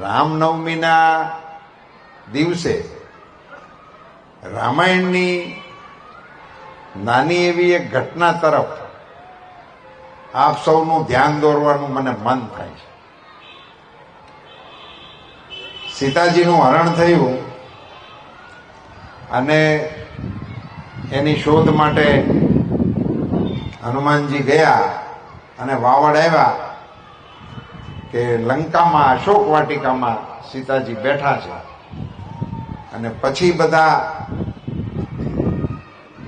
રામનવમીના દિવસે રામાયણની નાની એવી એક ઘટના તરફ આપ સૌનું ધ્યાન દોરવાનું મને મન થાય છે. સીતાજીનું હરણ થયું અને એની શોધ માટે હનુમાનજી ગયા અને વાવડ આવ્યા. કે લંકામાં, અશોક વાટિકામાં સીતાજી બેઠા છે. અને પછી બધા,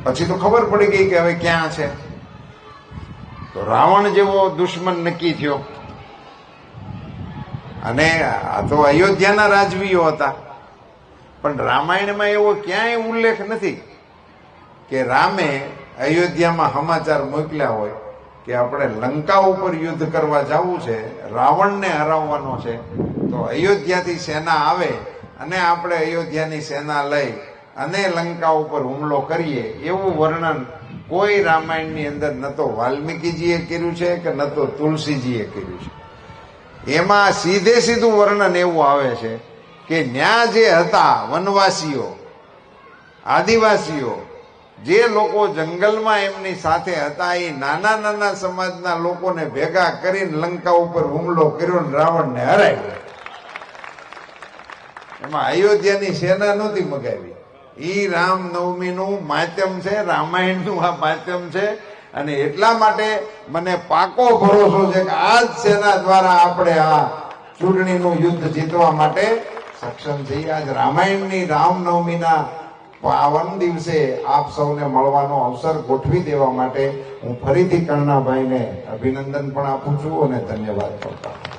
પછી તો ખબર પડી ગઈ કે હવે ક્યાં છે. તો રાવણ જેવો દુશ્મન નક્કી થયો. અને આ તો અયોધ્યાના રાજવીઓ હતા. પણ રામાયણમાં એવો ક્યાંય ઉલ્લેખ નથી કે રામે અયોધ્યામાં સમાચાર મોકલ્યા હોય. કે આપણે લંકા ઉપર યુદ્ધ કરવા જવું છે, રાવણને હરાવવાનો છે, તો અયોધ્યાથી સેના આવે અને આપણે અયોધ્યાની સેના લઈ અને લંકા ઉપર હુમલો કરીએ, એવું વર્ણન કોઈ રામાયણની અંદર ન તો વાલ્મીકીજીએ કર્યું છે કે ન તો તુલસીજીએ કર્યું છે. એમાં સીધે સીધું વર્ણન એવું આવે છે કે ન્યા જે હતા વનવાસીઓ, આદિવાસીઓ જે લોકો જંગલમાં એમની સાથે હતા, એ નાના નાના સમાજના લોકોને ભેગા કરીને લંકા ઉપર હુમલો કર્યો ને રાવણને હરાવ્યો. એમાં અયોધ્યાની સેના નહોતી મગાવી. ઈ રામનવમીનું માધ્યમ છે, રામાયણનું આ માધ્યમ છે, અને એટલા માટે મને પાકો ભરોસો છે કે આ જ સેના દ્વારા આપણે આ ચૂંટણીનું યુદ્ધ જીતવા માટે સક્ષમ છીએ. આજ રામાયણની રામનવમીના પાવન દિવસે આપ સૌને મળવાનો અવસર ગોઠવી દેવા માટે હું ફરીથી કર્ણાભાઈને અભિનંદન પણ આપું છું અને ધન્યવાદ કરતા